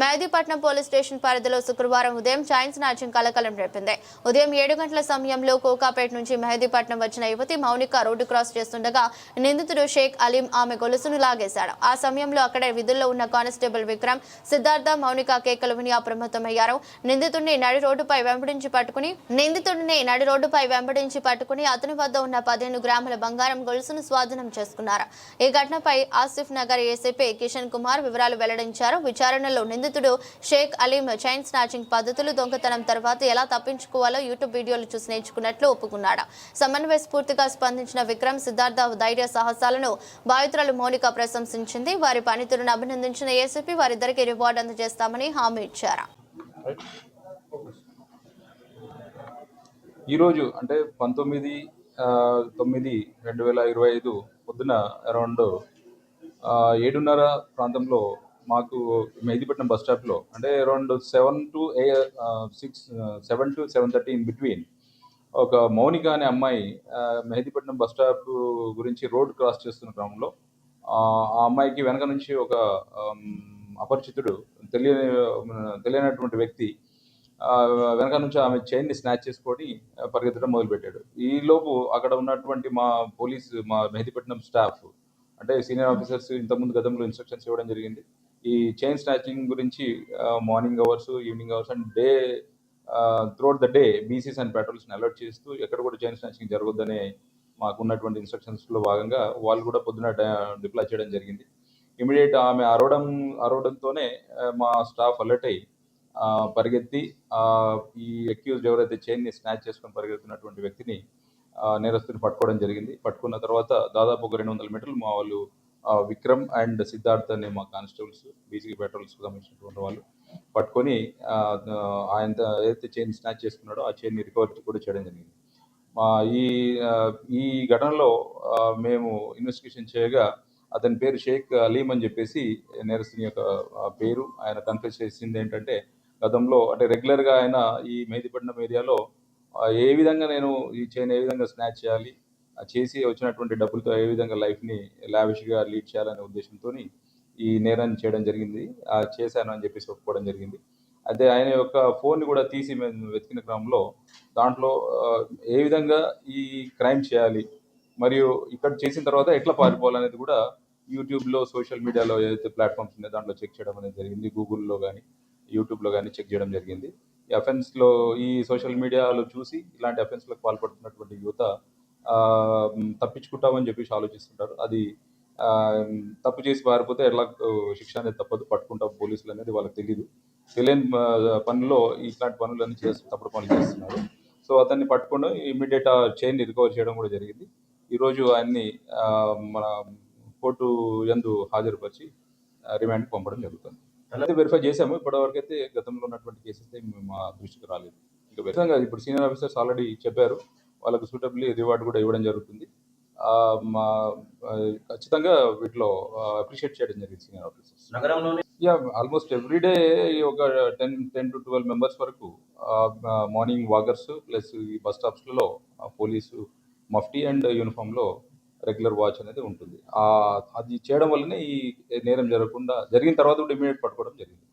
Mehdipatnam police station పరిధిలో శుక్రవారం ఉదయం చైన్ నాట్యం కలకలం రేపింది. ఉదయం ఏడు గంటల సమయంలో కోకాపేట నుంచి మెహదీపట్నం వచ్చిన యువతి మౌనిక రోడ్డు క్రాస్ చేస్తుండగా నిందితుడు షేక్ అలీం ఆమె గొలుసును లాగేశాడు. ఆ సమయంలో అక్కడే విధుల్లో ఉన్న కానిస్టేబుల్ విక్రమ్ సిద్ధార్థ మౌనిక కేకలు విని అప్రమత్తమయ్యారు. నిందితుడిని నడి రోడ్డుపై వెంబడించి పట్టుకుని నిందితుడిని నడి రోడ్డుపై వెంబడించి పట్టుకుని అతని వద్ద ఉన్న పదిహేను గ్రాముల బంగారం గొలుసును స్వాధీనం చేసుకున్నారు. ఈ ఘటనపై ఆసిఫ్ నగర్ ఏసీపీ కిషన్ కుమార్ వివరాలు వెల్లడించారు. విచారణలో నిందితుడు షేక్ అలీం చైన్ స్నాచింగ్ పద్ధతులు దొంగతనం తర్వాత ఎలా తప్పించుకోవాలో యూట్యూబ్ వీడియోలు చూసి నేర్చుకున్నట్లు ఒప్పుకున్నాడు. సమన్వయ స్ఫూర్తిగా స్పందించిన విక్రమ్ సిద్ధార్థ ధైర్య సాహసాలను బాధితురాలు మౌనిక ప్రశంసించింది. వారి పనితీరును అభినందించిన ఏసీపీ వారిద్దరికి రివార్డు అందజేస్తామని హామీ ఇచ్చారు. ఈరోజు అంటే పంతొమ్మిది తొమ్మిది రెండు వేల ఇరవై ఐదు పొద్దున అరౌండ్ ఏడున్నర ప్రాంతంలో మాకు మెహదీపట్నం బస్ స్టాప్లో అంటే around seven to a six seven to seven thirty in between ఒక మౌనిక అనే అమ్మాయి మెహదీపట్నం బస్ స్టాప్ గురించి రోడ్ క్రాస్ చేస్తున్న క్రమంలో ఆ అమ్మాయికి వెనక నుంచి ఒక అపరిచితుడు తెలియని తెలియనటువంటి వ్యక్తి వెనక నుంచి ఆమె చైన్ని స్నాచ్ చేసుకొని పరిగెత్తడం మొదలుపెట్టాడు. ఈలోపు అక్కడ ఉన్నటువంటి మా పోలీస్ మా మెహదీపట్నం స్టాఫ్ అంటే సీనియర్ ఆఫీసర్స్ ఇంతకుముందు గతంలో ఇన్స్ట్రక్షన్స్ ఇవ్వడం జరిగింది. ఈ చైన్ స్నాచింగ్ గురించి morning hours evening hours and day throughout the day beats and పెట్రోల్స్ని alert చేస్తూ ఎక్కడ కూడా చైన్ స్నాచింగ్ జరగొద్దనే మాకున్నటువంటి ఇన్స్ట్రక్షన్స్లో భాగంగా వాళ్ళు కూడా పొద్దున డిప్లాయ్ చేయడం జరిగింది. ఇమీడియట్ ఆమె అరవడం అరవడంతోనే మా స్టాఫ్ అలర్ట్ అయ్యి పరిగెత్తి ఈ అక్యూజ్డ్ ఎవరైతే చైన్ని స్నాచ్ చేసుకొని పరిగెత్తున్నటువంటి వ్యక్తిని నేరస్తుని పట్టుకోవడం జరిగింది. పట్టుకున్న తర్వాత దాదాపు ఒక రెండు వందల మీటర్లు మా వాళ్ళు విక్రమ్ అండ్ సిద్ధార్థ్ అనే మా కానిస్టేబుల్స్ బీసీ పెట్రోల్స్ సంబంధించినటువంటి వాళ్ళు పట్టుకొని ఆయన ఏదైతే చైన్ స్నాచ్ చేసుకున్నాడో ఆ చైన్ రికవరీ కూడా చేయడం జరిగింది. మా ఈ ఈ ఘటనలో మేము ఇన్వెస్టిగేషన్ చేయగా అతని పేరు షేక్ అలీం అని చెప్పేసి నేరస్తుని యొక్క పేరు ఆయన కన్ఫ్యూజ్ చేసింది ఏంటంటే గతంలో అంటే రెగ్యులర్గా ఆయన ఈ మెహదీపట్నం ఏరియాలో ఏ విధంగా నేను ఈ చైన్ ఏ విధంగా స్నాచ్ చేయాలి చేసి వచ్చినటువంటి డబ్బులతో ఏ విధంగా లైఫ్ని లావిష్గా లీడ్ చేయాలనే ఉద్దేశంతో ఈ నేరాన్ని చేయడం జరిగింది. చేశాను అని చెప్పేసి ఒప్పుకోవడం జరిగింది. అయితే ఆయన యొక్క ఫోన్ని కూడా తీసి మేము వెతికిన క్రమంలో దాంట్లో ఏ విధంగా ఈ క్రైమ్ చేయాలి మరియు ఇక్కడ చేసిన తర్వాత ఎట్లా పారిపోవాలనేది కూడా యూట్యూబ్లో సోషల్ మీడియాలో ఏదైతే ప్లాట్ఫామ్స్ ఉన్నాయో దాంట్లో చెక్ చేయడం అనేది జరిగింది. గూగుల్లో కానీ యూట్యూబ్లో కానీ చెక్ చేయడం జరిగింది. ఈ అఫెన్స్లో ఈ సోషల్ మీడియాలో చూసి ఇలాంటి అఫెన్స్లకు పాల్పడుతున్నటువంటి యువత తప్పించుకుంటామని చెప్పేసి ఆలోచిస్తుంటారు. అది తప్పు చేసి పారిపోతే ఎట్లా శిక్ష అనేది తప్పదు పట్టుకుంటాం పోలీసులు అనేది వాళ్ళకి తెలియదు తెలియని పనుల్లో ఇట్లాంటి పనులన్నీ చేస్తూ తప్పుడు పనులు చేస్తున్నారు. సో అతన్ని పట్టుకుని ఇమీడియట్ ఆ చైన్ రికవర్ చేయడం కూడా జరిగింది. ఈరోజు ఆయన్ని మన కోర్టు ఎందు హాజరుపరిచి రిమాండ్ పంపడం జరుగుతుంది. అలాగే వెరిఫై చేశాము. ఇప్పటివరకు అయితే గతంలో ఉన్నటువంటి కేసెస్ మా దృష్టికి రాలేదు. ఇంకా విధంగా ఇప్పుడు సీనియర్ ఆఫీసర్స్ ఆల్రెడీ చెప్పారు. వాళ్ళకు సూటబ్లీ రివార్డ్ కూడా ఇవ్వడం జరుగుతుంది. మా ఖచ్చితంగా వీటిలో అప్రిషియేట్ చేయడం జరిగింది సీనియర్ ఆఫీసర్స్ నగరంలోనే? యా ఆల్మోస్ట్ ఎవ్రీడే ఒక ten ten to twelve members వరకు మార్నింగ్ వాకర్స్ ప్లస్ ఈ బస్ స్టాప్స్లలో పోలీసు మఫ్టీ అండ్ యూనిఫామ్లో రెగ్యులర్ వాచ్ అనేది ఉంటుంది. అది చేయడం వల్లనే ఈ నేరం జరగకుండా జరిగిన తర్వాత కూడా ఇమీడియట్ పట్టుకోవడం జరిగింది.